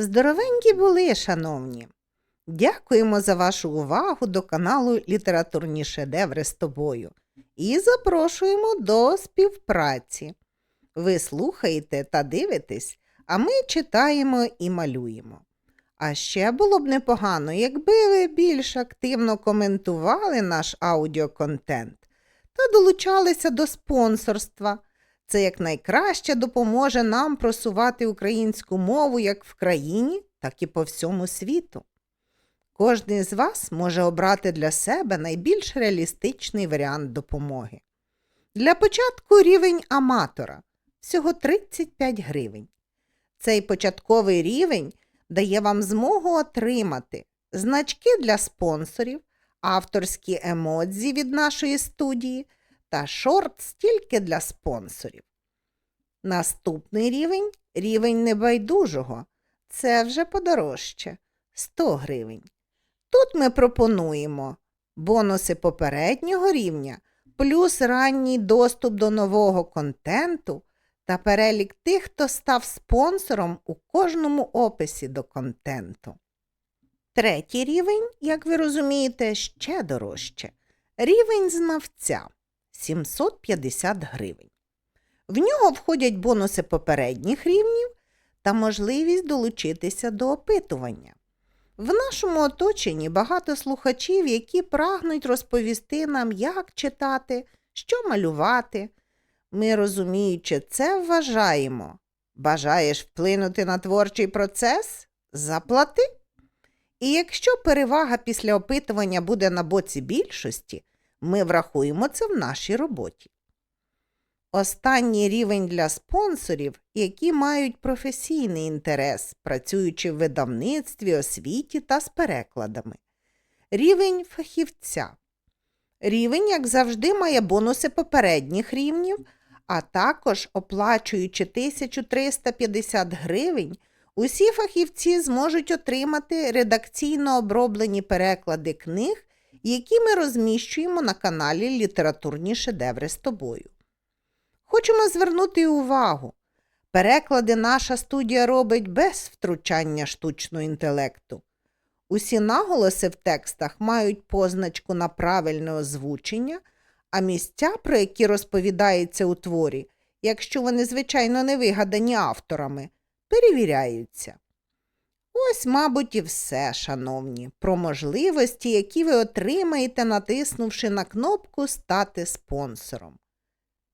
Здоровенькі були, шановні. Дякуємо за вашу увагу до каналу Літературні шедеври з тобою і запрошуємо до співпраці. Ви слухаєте та дивитесь, а ми читаємо і малюємо. А ще було б непогано, якби ви більш активно коментували наш аудіоконтент та долучалися до спонсорства. Це якнайкраще допоможе нам просувати українську мову як в країні, так і по всьому світу. Кожний з вас може обрати для себе найбільш реалістичний варіант допомоги. Для початку рівень аматора всього 35 гривень. Цей початковий рівень дає вам змогу отримати значки для спонсорів, авторські емодзі від нашої студії та шорт стільки для спонсорів. Наступний рівень рівень небайдужого. Це вже подорожче 100 гривень. Тут ми пропонуємо бонуси попереднього рівня, плюс ранній доступ до нового контенту та перелік тих, хто став спонсором у кожному описі до контенту. Третій рівень, як ви розумієте, ще дорожче. Рівень знавця 750 гривень. В нього входять бонуси попередніх рівнів та можливість долучитися до опитування. В нашому оточенні багато слухачів, які прагнуть розповісти нам, як читати, що малювати. Ми, розуміючи це, вважаємо. Бажаєш вплинути на творчий процес? Заплати. І якщо перевага після опитування буде на боці більшості, ми врахуємо це в нашій роботі. Останній рівень для спонсорів, які мають професійний інтерес, працюючи в видавництві, освіті та з перекладами. Рівень фахівця. Рівень, як завжди, має бонуси попередніх рівнів, а також, оплачуючи 1350 гривень, усі фахівці зможуть отримати редакційно оброблені переклади книг, які ми розміщуємо на каналі Літературні шедеври з тобою. Хочемо звернути увагу. Переклади наша студія робить без втручання штучного інтелекту. Усі наголоси в текстах мають позначку на правильне озвучення, а місця, про які розповідається у творі, якщо вони, звичайно, не вигадані авторами, перевіряються. Ось, мабуть, і все, шановні, про можливості, які ви отримаєте, натиснувши на кнопку Стати спонсором.